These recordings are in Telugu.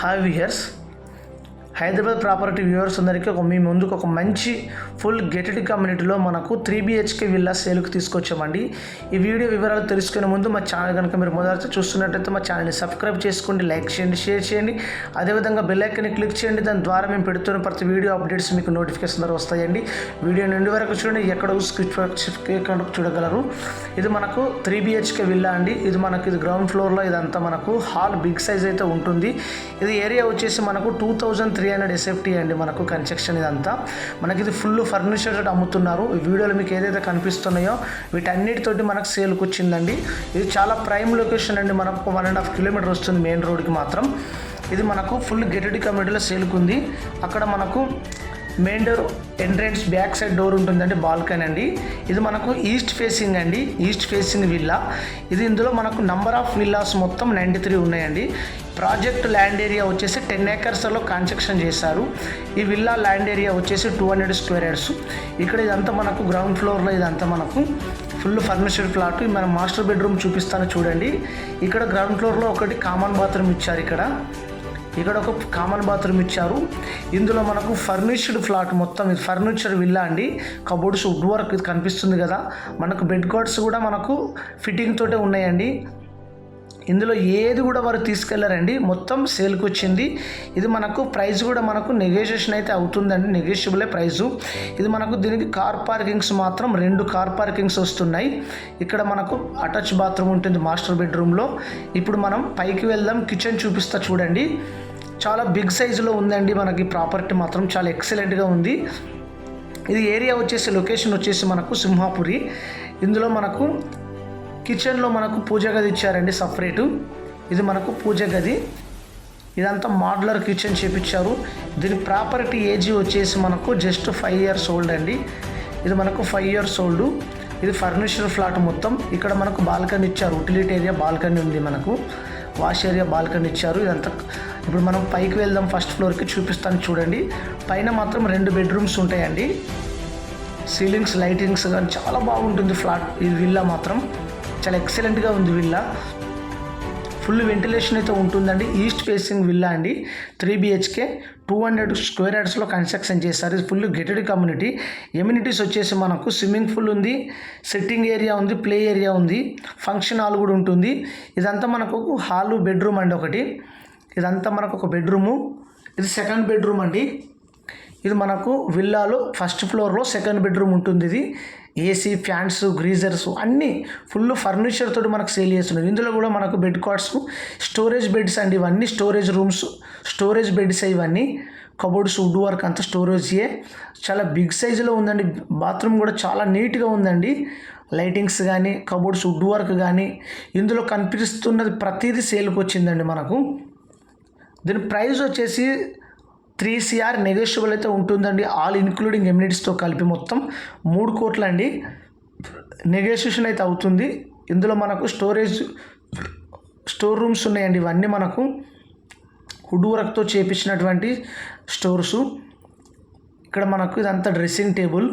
have years. Hyderabad property viewers అందరికీ ఒక మీ ముందుకు ఒక మంచి ఫుల్ గెటెడ్ కమ్యూనిటీలో మనకు త్రీ బిహెచ్కే విల్లా సేల్కి తీసుకొచ్చామండి. ఈ వీడియో వివరాలు తెలుసుకునే ముందు మా ఛానల్ కనుక మీరు మొదటి చూస్తున్నట్టయితే మా ఛానల్ని సబ్స్క్రైబ్ చేసుకోండి లైక్ చేయండి షేర్ చేయండి. అదేవిధంగా బెల్ ఐకన్ని క్లిక్ చేయండి. దాని ద్వారా మేము పెడుతున్న ప్రతి వీడియో అప్డేట్స్ మీకు నోటిఫికేషన్ ద్వారా వస్తాయండి. వీడియో నుండి వరకు చూడండి ఎక్కడ చూడగలరు. ఇది మనకు త్రీ బిహెచ్కే విల్లా అండి. ఇది మనకు ఇది గ్రౌండ్ ఫ్లోర్లో ఇదంతా మనకు హాల్ బిగ్ సైజ్ అయితే ఉంటుంది. ఇది ఏరియా వచ్చేసి మనకు two thousand three hundred SFT అండి మనకు కన్స్ట్రక్షన్ ఇదంతా. మనకి ఇది ఫుల్ ఫర్నిచర్ అమ్ముతున్నారు. ఈ వీడియోలో మీకు ఏదైతే కనిపిస్తున్నాయో వీటన్నిటితోటి మనకు సేల్కి వచ్చిందండి. ఇది చాలా ప్రైమ్ లొకేషన్ అండి. మనకు వన్ అండ్ హాఫ్ కిలోమీటర్ వస్తుంది మెయిన్ రోడ్కి మాత్రం. ఇది మనకు ఫుల్ గెటెడ్ కమ్యూనిటీలో సేల్కుంది అక్కడ మనకు main door entrance back side door ఉంటుందండి బాల్కనీ అండి. ఇది మనకు ఈస్ట్ ఫేసింగ్ అండి. East facing villa. ఇది ఇందులో మనకు నంబర్ ఆఫ్ విల్లాస్ మొత్తం నైంటీ త్రీ ఉన్నాయండి. ప్రాజెక్ట్ ల్యాండ్ ఏరియా వచ్చేసి టెన్ ఏకర్స్లో కన్స్ట్రక్షన్ చేశారు. ఈ విల్లా ల్యాండ్ ఏరియా వచ్చేసి టూ హండ్రెడ్ స్క్వేర్ యార్డ్స్. ఇక్కడ ఇదంతా మనకు గ్రౌండ్ ఫ్లోర్లో ఇదంతా మనకు ఫుల్ ఫర్నిచర్ ఫ్లాట్. మన మాస్టర్ బెడ్రూమ్ చూపిస్తాను చూడండి. ఇక్కడ గ్రౌండ్ ఫ్లోర్లో ఒకటి కామన్ బాత్రూమ్ ఇచ్చారు ఇక్కడ. ఇక్కడ ఒక కామన్ బాత్రూమ్ ఇచ్చారు. ఇందులో మనకు ఫర్నిష్డ్ ఫ్లాట్ మొత్తం ఇది ఫర్నిచర్ విల్లా అండి. కబోర్డ్స్ వుడ్ వర్క్ ఇది కనిపిస్తుంది కదా. మనకు బెడ్ కార్డ్స్ కూడా మనకు ఫిట్టింగ్ తోటే ఉన్నాయండి. ఇందులో ఏది కూడా వారు తీసుకెళ్ళారండి. మొత్తం సేల్కి వచ్చింది. ఇది మనకు ప్రైస్ కూడా మనకు నెగోషియేషన్ అయితే అవుతుందండి. నెగోషియబులే ప్రైజు. ఇది మనకు దీనికి కార్ పార్కింగ్స్ మాత్రం రెండు కార్ పార్కింగ్స్ వస్తున్నాయి. ఇక్కడ మనకు అటాచ్ బాత్రూమ్ ఉంటుంది మాస్టర్ బెడ్రూమ్లో. ఇప్పుడు మనం పైకి వెళ్దాం. కిచెన్ చూపిస్తా చూడండి. చాలా బిగ్ సైజులో ఉందండి మనకి ప్రాపర్టీ మాత్రం. చాలా ఎక్సలెంట్గా ఉంది. ఇది ఏరియా వచ్చేసి లొకేషన్ వచ్చేసి మనకు సింహాపురి. ఇందులో మనకు కిచెన్లో మనకు పూజ గది ఇచ్చారండి సపరేటు. ఇది మనకు పూజ గది. ఇదంతా మోడ్లర్ కిచెన్ చేపించారు దీని ప్రాపర్టీ ఏజ్ వచ్చేసి మనకు జస్ట్ ఫైవ్ ఇయర్స్ ఓల్డ్ అండి. ఇది మనకు ఫైవ్ ఇయర్స్ ఓల్డ్. ఇది ఫర్నిచర్ ఫ్లాట్ మొత్తం. ఇక్కడ మనకు బాల్కనీ ఇచ్చారు. ఉటిలిటీ ఏరియా బాల్కనీ ఉంది మనకు. వాష్ ఏరియా బాల్కనీ ఇచ్చారు. ఇదంతా ఇప్పుడు మనం పైకి వెళ్దాం. ఫస్ట్ ఫ్లోర్కి చూపిస్తాను చూడండి. పైన మాత్రం రెండు బెడ్రూమ్స్ ఉంటాయండి. సీలింగ్స్ లైటింగ్స్ కానీ చాలా బాగుంటుంది ఫ్లాట్. ఈ విల్లా మాత్రం. చాలా ఎక్సలెంట్గా ఉంది విల్లా ఫుల్ వెంటిలేషన్ అయితే ఉంటుందండి. ఈస్ట్ ఫేసింగ్ విల్లా అండి. Three BHK two hundred square యార్డ్స్లో construction చేశారు. ఇది ఫుల్ గెటెడ్ కమ్యూనిటీ ఎమ్యూనిటీస్ వచ్చేసి మనకు స్విమ్మింగ్ పూల్ ఉంది సిట్టింగ్ ఏరియా ఉంది ప్లే ఏరియా ఉంది ఫంక్షన్ హాల్ కూడా ఉంటుంది. ఇదంతా మనకు హాలు బెడ్రూమ్ అండి ఒకటి. ఇదంతా మనకు ఒక బెడ్రూము ఇది సెకండ్ బెడ్రూమ్ అండి. ఇది మనకు విల్లాలో ఫస్ట్ ఫ్లోర్లో సెకండ్ బెడ్రూమ్ ఉంటుంది. ఇది ఏసీ ఫ్యాన్స్ గ్రీజర్స్ అన్నీ ఫుల్ ఫర్నిచర్ తోటి మనకు సేల్ చేస్తున్నారు ఇందులో కూడా మనకు బెడ్ కార్డ్స్ స్టోరేజ్ బెడ్స్ అండి ఇవన్నీ. స్టోరేజ్ రూమ్స్ స్టోరేజ్ బెడ్స్ ఇవన్నీ. కబోర్డ్స్ వుడ్ వర్క్ అంతా స్టోరేజ్యే చాలా బిగ్ సైజులో ఉందండి. బాత్రూమ్ కూడా చాలా నీట్గా ఉందండి. లైటింగ్స్ కానీ కబోర్డ్స్ వుడ్ వర్క్ కానీ ఇందులో కనిపిస్తున్నది ప్రతిదీ సేల్కి వచ్చిందండి మనకు. దీని ప్రైస్ వచ్చేసి త్రీ సిఆర్ నెగోషియబుల్ అయితే ఉంటుందండి. ఆల్ ఇన్క్లూడింగ్ ఎమ్యూనిటీస్తో కలిపి మొత్తం మూడు కోట్ల అండి నెగోషియేషన్ అయితే అవుతుంది. ఇందులో మనకు స్టోరేజ్ స్టోర్ రూమ్స్ ఉన్నాయండి. ఇవన్నీ మనకు వుడ్ వర్క్తో చేపించినటువంటి స్టోర్సు ఇక్కడ మనకు ఇదంతా డ్రెస్సింగ్ టేబుల్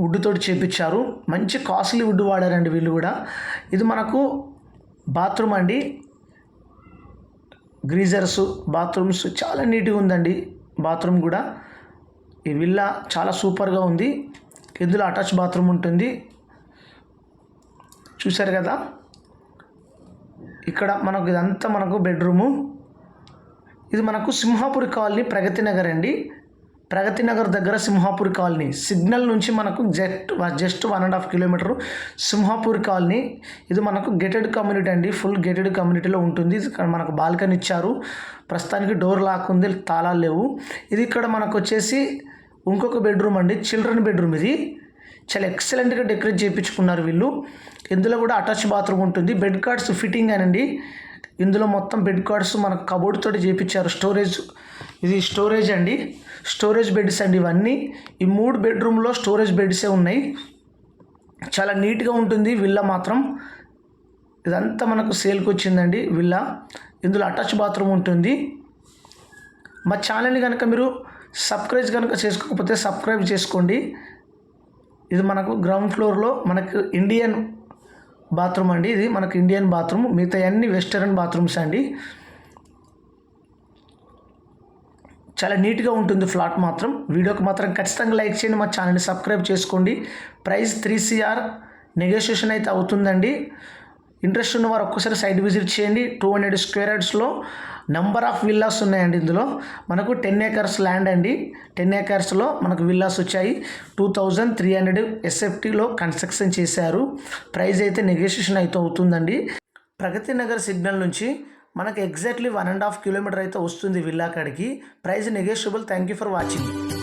వుడ్తో చేపించారు. మంచి కాస్ట్లీ వుడ్ వాడారండి వీళ్ళు కూడా. ఇది మనకు బాత్రూమ్ అండి. గ్రీజర్స్ బాత్రూమ్స్ చాలా నీట్గా ఉందండి. బాత్రూమ్ కూడా. ఈ విల్లా చాలా సూపర్గా ఉంది. ఇందులో అటాచ్ బాత్రూమ్ ఉంటుంది. చూశారు కదా? ఇక్కడ మనకు ఇదంతా మనకు బెడ్రూము. ఇది మనకు సింహాపురి కాలనీ ప్రగతి నగర్ అండి. ప్రగతి నగర్ దగ్గర సింహాపూర్ కాలనీ సిగ్నల్ నుంచి మనకు just just one and half kilometre Simhapur colony. ఇది మనకు గేటెడ్ కమ్యూనిటీ అండి ఫుల్ గేటెడ్ కమ్యూనిటీలో ఉంటుంది. ఇక్కడ మనకు బాల్కనీ ఇచ్చారు. ప్రస్తుతానికి డోర్ లాక్ ఉంది తాళాలు లేవు. ఇది ఇక్కడ మనకు వచ్చేసి ఇంకొక బెడ్రూమ్ అండి చిల్డ్రన్ బెడ్రూమ్ ఇది. చాలా ఎక్సలెంట్గా డెకరేట్ చేయించుకున్నారు వీళ్ళు. ఇందులో కూడా అటాచ్ బాత్రూమ్ ఉంటుంది. బెడ్ కార్డ్స్ ఫిట్టింగ్ అనండి. ఇందులో మొత్తం బెడ్ కార్డ్స్ మనకు కబోర్డ్ తోటి చేయించారు స్టోరేజ్ ఇది స్టోరేజ్ అండి. స్టోరేజ్ బెడ్స్ అండి ఇవన్నీ. ఈ మూడు బెడ్రూమ్లో స్టోరేజ్ బెడ్సే ఉన్నాయి. చాలా నీట్గా ఉంటుంది విల్లా మాత్రం. ఇదంతా మనకు సేల్కి వచ్చిందండి విల్లా ఇందులో అటాచ్ బాత్రూమ్ ఉంటుంది. మా ఛానల్ని కనుక మీరు సబ్స్క్రైబ్ కనుక చేసుకోకపోతే సబ్స్క్రైబ్ చేసుకోండి. ఇది మనకు గ్రౌండ్ ఫ్లోర్లో మనకు ఇండియన్ బాత్రూమ్ అండి. ఇది మనకు ఇండియన్ బాత్రూమ్ మిగతా అన్ని వెస్టర్న్ బాత్రూమ్స్ అండి. చాలా నీట్గా ఉంటుంది ఫ్లాట్ మాత్రం. వీడియోకి మాత్రం ఖచ్చితంగా లైక్ చేయండి మా ఛానల్ని సబ్స్క్రైబ్ చేసుకోండి. ప్రైస్ త్రీ సిఆర్ నెగోషియేషన్ అయితే అవుతుందండి. ఇంట్రెస్ట్ ఉన్న వారు ఒక్కసారి సైట్ విజిట్ చేయండి. టూ హండ్రెడ్ స్క్వేర్ యార్డ్స్లో నంబర్ ఆఫ్ విల్లాస్ ఉన్నాయండి ఇందులో. మనకు టెన్ ఏకర్స్ ల్యాండ్ అండి. టెన్ ఏకర్స్లో మనకు విల్లాస్ వచ్చాయి. టూ థౌజండ్ త్రీ హండ్రెడ్ ఎస్ఎఫ్టీలో కన్స్ట్రక్షన్ చేశారు. ప్రైస్ అయితే నెగోషియేషన్ అయితే అవుతుందండి. ప్రగతి నగర్ సిగ్నల్ నుంచి మనకు exactly one and half kilometre అయితే వస్తుంది విల్లా కాడికి price negotiable thank you for watching